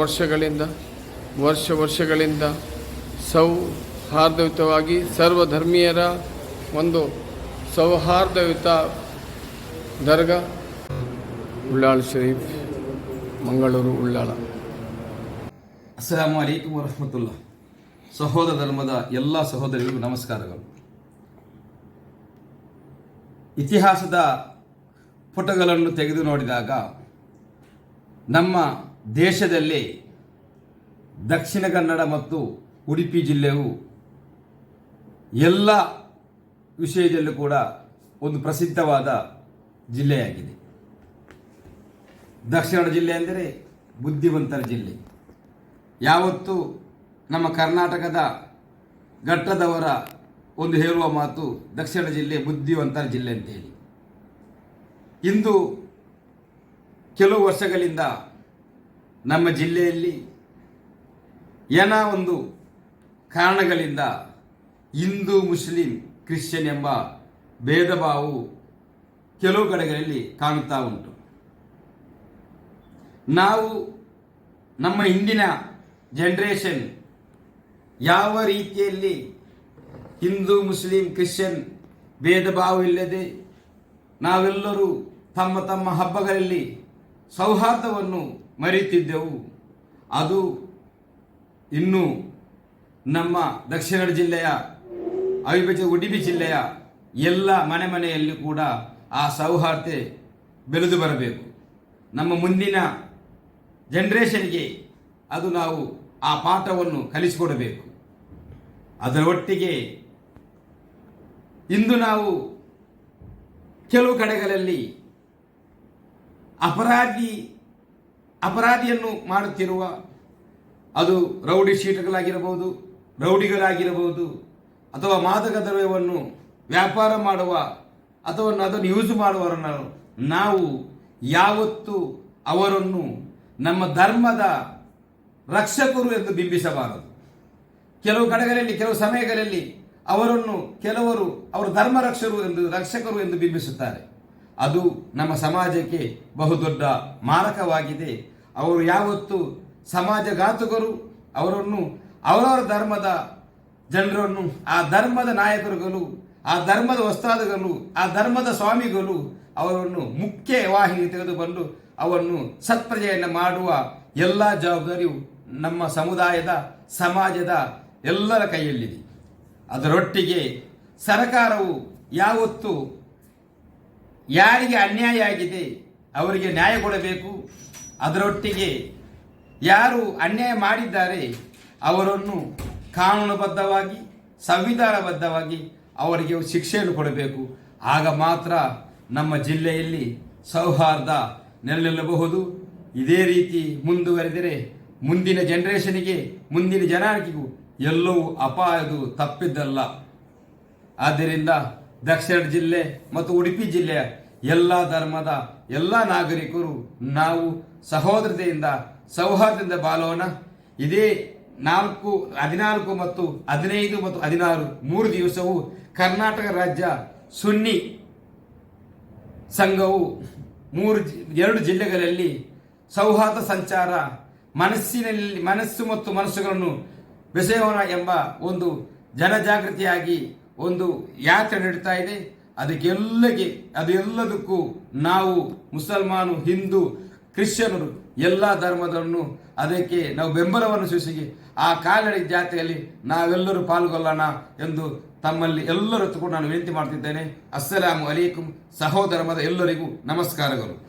ವರ್ಷಗಳಿಂದ, ವರ್ಷ ವರ್ಷಗಳಿಂದ ಸೌಹಾರ್ದಯುತವಾಗಿ ಸರ್ವಧರ್ಮೀಯರ ಒಂದು ಸೌಹಾರ್ದಯುತ ದರ್ಗಾ ಉಳ್ಳಾಳ ಶರೀಫ್, ಮಂಗಳೂರು ಉಳ್ಳಾಳ ಅಸ್ಸಾಂ ಅಲೈಕುಂ ವರಹಮತುಲ್ಲ ಸಹೋದರ ಧರ್ಮದ ಎಲ್ಲ ಸಹೋದರಿಗಳಿಗೂ ನಮಸ್ಕಾರಗಳು. ಇತಿಹಾಸದ ಪುಟಗಳನ್ನು ತೆಗೆದು ನೋಡಿದಾಗ ನಮ್ಮ ದೇಶದಲ್ಲಿ ದಕ್ಷಿಣ ಕನ್ನಡ ಮತ್ತು ಉಡುಪಿ ಜಿಲ್ಲೆಯು ಎಲ್ಲ ವಿಷಯದಲ್ಲೂ ಕೂಡ ಒಂದು ಪ್ರಸಿದ್ಧವಾದ ಜಿಲ್ಲೆಯಾಗಿದೆ. ದಕ್ಷಿಣ ಜಿಲ್ಲೆ ಅಂದರೆ ಬುದ್ಧಿವಂತರ ಜಿಲ್ಲೆ. ಯಾವತ್ತು ನಮ್ಮ ಕರ್ನಾಟಕದ ಘಟ್ಟದವರ ಒಂದು ಹೇಳುವ ಮಾತು ದಕ್ಷಿಣ ಜಿಲ್ಲೆ ಬುದ್ಧಿವಂತರ ಜಿಲ್ಲೆ ಅಂತೇಳಿ ಇಂದು ಕೆಲವು ವರ್ಷಗಳಿಂದ ನಮ್ಮ ಜಿಲ್ಲೆಯಲ್ಲಿ ಏನ ಒಂದು ಕಾರಣಗಳಿಂದ ಹಿಂದೂ, ಮುಸ್ಲಿಂ, ಕ್ರಿಶ್ಚಿಯನ್ ಎಂಬ ಭೇದ ಭಾವವು ಕೆಲವು ಕಡೆಗಳಲ್ಲಿ ಕಾಣುತ್ತಾ ಉಂಟು. ನಾವು ನಮ್ಮ ಹಿಂದಿನ ಜನರೇಷನ್ ಯಾವ ರೀತಿಯಲ್ಲಿ ಹಿಂದೂ, ಮುಸ್ಲಿಂ, ಕ್ರಿಶ್ಚಿಯನ್ ಭೇದ ಭಾವವಿಲ್ಲದೆ ನಾವೆಲ್ಲರೂ ತಮ್ಮ ತಮ್ಮ ಹಬ್ಬಗಳಲ್ಲಿ ಸೌಹಾರ್ದವನ್ನು ಮರೆಯುತ್ತಿದ್ದೆವು ಅದು ಇನ್ನು ನಮ್ಮ ದಕ್ಷಿಣ ಕನ್ನಡ ಜಿಲ್ಲೆಯ ಅವಿಭಜಿತ ಉಡುಪಿ ಜಿಲ್ಲೆಯ ಎಲ್ಲ ಮನೆ ಮನೆಯಲ್ಲಿ ಕೂಡ ಆ ಸೌಹಾರ್ದ ಬೆಳೆದು ಬರಬೇಕು. ನಮ್ಮ ಮುಂದಿನ ಜನ್ರೇಷನ್ಗೆ ಅದು ನಾವು ಆ ಪಾಠವನ್ನು ಕಲಿಸಿಕೊಡಬೇಕು. ಅದರ ಒಟ್ಟಿಗೆ ಇಂದು ನಾವು ಕೆಲವು ಕಡೆಗಳಲ್ಲಿ ಅಪರಾಧಿ ಅಪರಾಧಿಯನ್ನು ಮಾಡುತ್ತಿರುವ ಅದು ರೌಡಿ ಶೀಟಗಳಾಗಿರಬಹುದು, ರೌಡಿಗಳಾಗಿರಬಹುದು, ಅಥವಾ ಮಾದಕ ದ್ರವ್ಯವನ್ನು ವ್ಯಾಪಾರ ಮಾಡುವ ಅಥವಾ ಅದನ್ನು ಯೂಸ್ ಮಾಡುವವರನ್ನು ನಾವು ಯಾವತ್ತು ಅವರನ್ನು ನಮ್ಮ ಧರ್ಮದ ರಕ್ಷಕರು ಎಂದು ಬಿಂಬಿಸಬಾರದು. ಕೆಲವು ಕಡೆಗಳಲ್ಲಿ, ಕೆಲವು ಸಮಯಗಳಲ್ಲಿ ಅವರನ್ನು ಕೆಲವರು ಅವರು ಧರ್ಮ ರಕ್ಷರು ಎಂದು, ರಕ್ಷಕರು ಎಂದು ಬಿಂಬಿಸುತ್ತಾರೆ. ಅದು ನಮ್ಮ ಸಮಾಜಕ್ಕೆ ಬಹುದೊಡ್ಡ ಮಾರಕವಾಗಿದೆ. ಅವರು ಯಾವತ್ತು ಸಮಾಜಘಾತುಕರು ಅವರನ್ನು ಅವರವರ ಧರ್ಮದ ಜನರನ್ನು, ಆ ಧರ್ಮದ ನಾಯಕರುಗಳು, ಆ ಧರ್ಮದ ವಸ್ತಾದಗಳು ಆ ಧರ್ಮದ ಸ್ವಾಮಿಗಳು ಅವರನ್ನು ಮುಖ್ಯ ವಾಹಿನಿ ತೆಗೆದುಕೊಂಡು ಅವನ್ನು ಸತ್ಪ್ರಜೆಯನ್ನು ಮಾಡುವ ಎಲ್ಲ ಜವಾಬ್ದಾರಿಯು ನಮ್ಮ ಸಮುದಾಯದ, ಸಮಾಜದ ಎಲ್ಲರ ಕೈಯಲ್ಲಿದೆ. ಅದರೊಟ್ಟಿಗೆ ಸರ್ಕಾರವು ಯಾವತ್ತು ಯಾರಿಗೆ ಅನ್ಯಾಯ ಆಗಿದೆ, ಅವರಿಗೆ ನ್ಯಾಯ ಕೊಡಬೇಕು ಅದರೊಟ್ಟಿಗೆ ಯಾರು ಅನ್ಯಾಯ ಮಾಡಿದ್ದಾರೆ ಅವರನ್ನು ಕಾನೂನುಬದ್ಧವಾಗಿ, ಸಂವಿಧಾನಬದ್ಧವಾಗಿ ಅವರಿಗೆ ಶಿಕ್ಷೆಯನ್ನು ಕೊಡಬೇಕು. ಆಗ ಮಾತ್ರ ನಮ್ಮ ಜಿಲ್ಲೆಯಲ್ಲಿ ಸೌಹಾರ್ದ ನೆಲೆಲ್ಲಬಹುದು ಇದೇ ರೀತಿ ಮುಂದುವರೆದರೆ ಮುಂದಿನ ಜನರೇಷನಿಗೆ, ಮುಂದಿನ ಜನಾಂಗಿಗೂ ಎಲ್ಲವೂ ಅಪಾಯದು ತಪ್ಪಿದ್ದಲ್ಲ. ಆದ್ದರಿಂದ ದಕ್ಷಿಣ ಜಿಲ್ಲೆ ಮತ್ತು ಉಡುಪಿ ಜಿಲ್ಲೆಯ ಎಲ್ಲ ಧರ್ಮದ ಎಲ್ಲ ನಾಗರಿಕರು ನಾವು ಸಹೋದರತೆಯಿಂದ, ಸೌಹಾರ್ದದಿಂದ ಬಾಳೋಣ. ಇದೇ ನಾಲ್ಕು, ಹದಿನಾಲ್ಕು ಮತ್ತು ಹದಿನೈದು ಮತ್ತು ಹದಿನಾರು, ಮೂರು ದಿವಸವು ಕರ್ನಾಟಕ ರಾಜ್ಯ ಸುನ್ನಿ ಸಂಘವು ಮೂರು ಎರಡು ಜಿಲ್ಲೆಗಳಲ್ಲಿ ಸೌಹಾರ್ದ ಸಂಚಾರ, ಮನಸ್ಸಿನಲ್ಲಿ, ಮನಸ್ಸು ಮತ್ತು ಮನಸ್ಸುಗಳನ್ನು ಬೆಸೆಯೋಣ ಎಂಬ ಒಂದು ಜನಜಾಗೃತಿಯಾಗಿ ಒಂದು ಯಾತ್ರೆ ನಡೀತಾ ಇದೆ. ಅದಕ್ಕೆಲ್ಲಗೆ, ಅದೆಲ್ಲದಕ್ಕೂ ನಾವು ಮುಸಲ್ಮಾನು, ಹಿಂದೂ, ಕ್ರಿಶ್ಚಿಯನರು ಎಲ್ಲ ಧರ್ಮದನ್ನು ಅದಕ್ಕೆ ನಾವು ಬೆಂಬಲವನ್ನು ಸೂಚಿಸಿ ಆ ಕಾಲಡಿ ಜಾತ್ರೆಯಲ್ಲಿ ನಾವೆಲ್ಲರೂ ಪಾಲ್ಗೊಳ್ಳೋಣ ಎಂದು ತಮ್ಮಲ್ಲಿ ಎಲ್ಲರೂ ಕೂಡ ನಾನು ವಿನಂತಿ ಮಾಡ್ತಿದ್ದೇನೆ. ಅಸ್ಸಲಾಮು ಅಲೈಕುಂ ಸಹೋದರ್ಮದ ಎಲ್ಲರಿಗೂ ನಮಸ್ಕಾರಗಳು.